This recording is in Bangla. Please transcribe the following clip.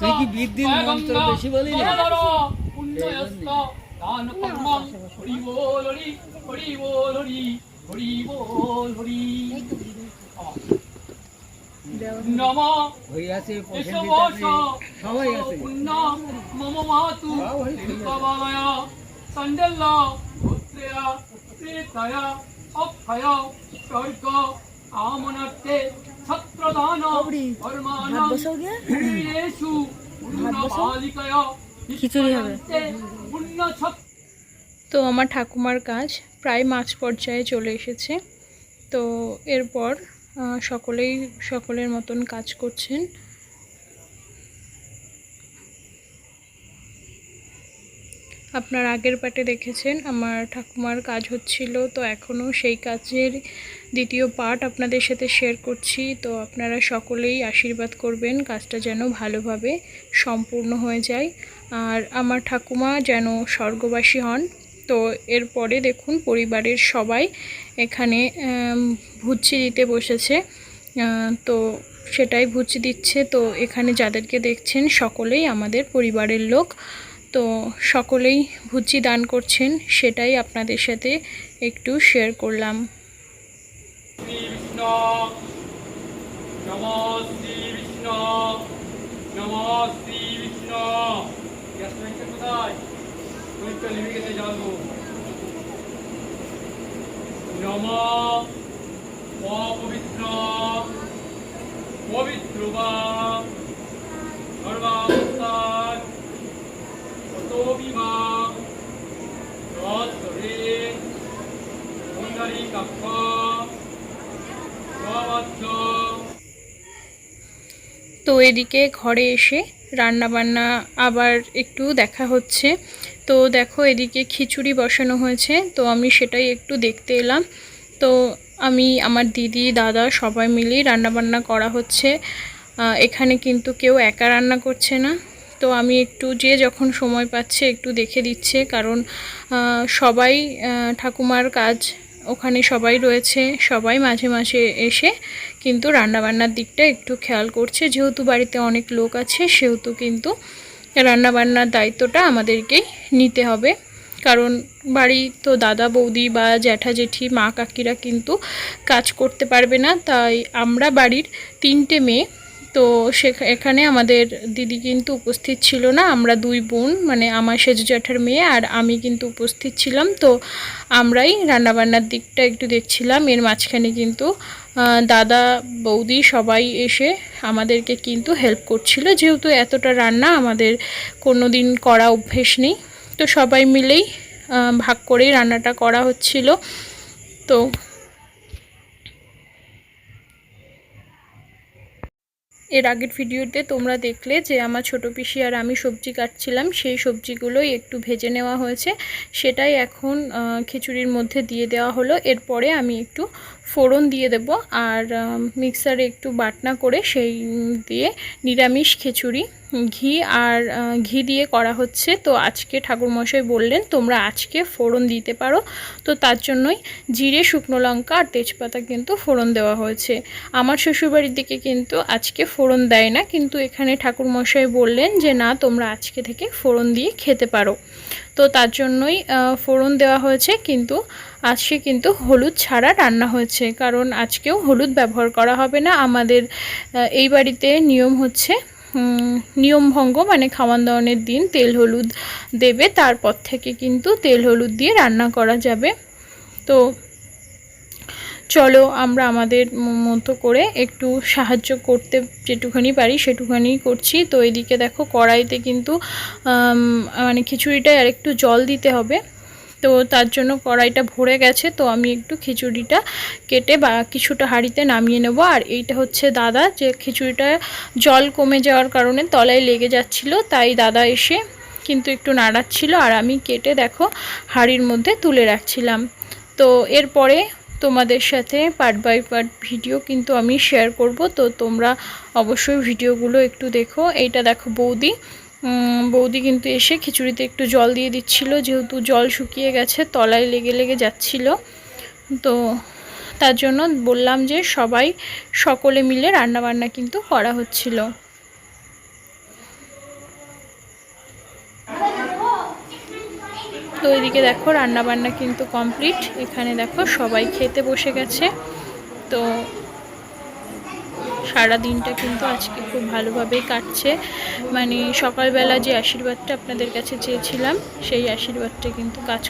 তুই কি বৃদ্ধির মন্ত্র বেশি বলি না? সবাই আছে। মম মাতু। অক্ষয়। স্বর্গ আমনর্তে খিচুড়ি হবে। তো আমার ঠাকুমার কাজ প্রায় মাঝ পর্যায়ে চলে এসেছে। তো এরপর সকলেই সকলের মতন কাজ করছেন। আপনার আগের পাটে দেখেছেন আমার ঠাকুমার কাজ হচ্ছিল তো এখনও সেই কাজের দ্বিতীয় পার্ট আপনাদের সাথে শেয়ার করছি। তো আপনারা সকলেই আশীর্বাদ করবেন, কাজটা যেন ভালোভাবে সম্পূর্ণ হয়ে যায়। আর আমার ঠাকুমা যেন স্বর্গবাসী হন। তো এরপরে দেখুন, পরিবারের সবাই এখানে ভুচ্ছি দিতে বসেছে। তো সেটাই ভুচি দিচ্ছে। তো এখানে যাদেরকে দেখছেন, সকলেই আমাদের পরিবারের লোক। তো সকলেই ভুচি দান করছেন, সেটাই আপনাদের সাথে একটু শেয়ার করলাম। নম শ্রী বিষ্ণু নম শ্রী বিষ্ণু গ্যাস লাইনটা কোথায় ওই তো নেমে গেছে জানব নম অপবিত্র পবিত্র বা সর্বাবস্থান অতো বিমা রথরে পুণ্ডরী কক্ষ তো এদিকে ঘরে এসে রান্না বান্না আবার একটু দেখা হচ্ছে। তো দেখো এদিকে খিচুড়ি বসানো হয়েছে, তো আমি সেটাই একটু দেখতে এলাম। তো আমি, আমার দিদি, দাদা সবাই মিলেই রান্না বান্না করা হচ্ছে। এখানে কিন্তু কেউ একা রান্না করছে না। তো আমি একটু, যে যখন সময় পাচ্ছে একটু দেখে দিচ্ছে, কারণ সবাই ঠাকুমার কাজ ওখানে সবাই রয়েছে, সবাই মাঝে মাঝে এসে কিন্তু রান্নাবান্নার দিকটা একটু খেয়াল করছে। যেহেতু বাড়িতে অনেক লোক আছে, সেহেতু কিন্তু রান্নাবান্নার দায়িত্বটা আমাদেরকেই নিতে হবে। কারণ বাড়ি তো দাদা, বৌদি বা জ্যাঠা, জেঠি, মা, কাকিরা কিন্তু কাজ করতে পারবে না। তাই আমরা বাড়ির তিনটে মেয়ে তো সে এখানে আমাদের দিদি কিন্তু উপস্থিত ছিল না, আমরা দুই বোন মানে আমার সেজু জ্যাঠার মেয়ে আর আমি কিন্তু উপস্থিত ছিলাম। তো আমরাই রান্নাবান্নার দিকটা একটু দেখছিলাম, এর মাঝখানে কিন্তু দাদা, বৌদি সবাই এসে আমাদেরকে কিন্তু হেল্প করছিল। যেহেতু এতটা রান্না, আমাদের কোনো দিন করা অভ্যেস নেই। তো সবাই মিলেই ভাগ করেই রান্নাটা করা হচ্ছিল। তো এর আগের ভিডিওতে তোমরা দেখলে যে আমার ছোট পিসি আর আমি সবজি কাটছিলাম, সেই সবজিগুলোই একটু ভেজে নেওয়া হয়েছে। সেটাই এখন খিচুড়ির মধ্যে দিয়ে দেওয়া হলো। এরপরে আমি একটু ফোড়ন দিয়ে দেব আর মিক্সারে একটু বাটনা করে সেই দিয়ে নিরামিষ খিচুড়ি, ঘি আর ঘি দিয়ে করা হচ্ছে। তো আজকে ঠাকুরমশাই বললেন, তোমরা আজকে ফোড়ন দিতে পারো। তো তার জন্যই জিরে, শুকনো লঙ্কা আর তেজপাতা কিন্তু ফোড়ন দেওয়া হয়েছে। আমার শ্বশুরবাড়ির দিকে কিন্তু আজকে ফোড়ন দেয় না, কিন্তু এখানে ঠাকুরমশাই বললেন যে, না, তোমরা আজকে থেকে ফোড়ন দিয়ে খেতে পারো। তো তার জন্যই ফোড়ন দেওয়া হয়েছে, কিন্তু আজকে কিন্তু হলুদ ছাড়া রান্না হয়েছে। কারণ আজকেও হলুদ ব্যবহার করা হবে না। আমাদের এই বাড়িতে নিয়ম হচ্ছে নিয়ম নিয়মভঙ্গ মানে খাওয়ান দাওয়ানের দিন তেল হলুদ দেবে, তারপর থেকে কিন্তু তেল হলুদ দিয়ে রান্না করা যাবে। তো চলো আমরা আমাদের মতো করে একটু সাহায্য করতে যেটুখানি পারি সেটুখানি করছি। তো এদিকে দেখো কড়াইতে কিন্তু মানে খিচুড়িটায় আর একটু জল দিতে হবে। তো তার জন্য কড়াইটা ভরে গেছে। তো আমি একটু খিচুড়িটা কেটে বা কিছুটা হাঁড়িতে নামিয়ে নেব। আর এইটা হচ্ছে দাদা যে খিচুড়িটা জল কমে যাওয়ার কারণে তলায় লেগে যাচ্ছিল, তাই দাদা এসে কিন্তু একটু নাড়াচ্ছিল। আর আমি কেটে দেখো হাঁড়ির মধ্যে তুলে রাখছিলাম। তো এরপরে তোমাদের সাথে পার্ট বাই পার্ট ভিডিও কিন্তু আমি শেয়ার করব। তো তোমরা অবশ্যই ভিডিওগুলো একটু দেখো। এইটা দেখো বৌদি। বৌদি কিন্তু এসে খিচুড়িতে একটু জল দিয়ে দিচ্ছিল। যেহেতু জল শুকিয়ে গেছে, তলায় লেগে লেগে যাচ্ছিল। তো তার জন্য বললাম যে সবাই সকলে মিলে রান্নাবান্না কিন্তু করা হচ্ছিল। তো এদিকে দেখো রান্না বান্না কিন্তু কমপ্লিট। এখানে দেখো সবাই খেতে বসে গেছে। তো সারা দিনটা কিন্তু আজকে খুব ভালোভাবেই কাটছে। মানে সকালবেলা যে আশীর্বাদটা আপনাদের কাছে চেয়েছিলাম, সেই আশীর্বাদটা কিন্তু কাজ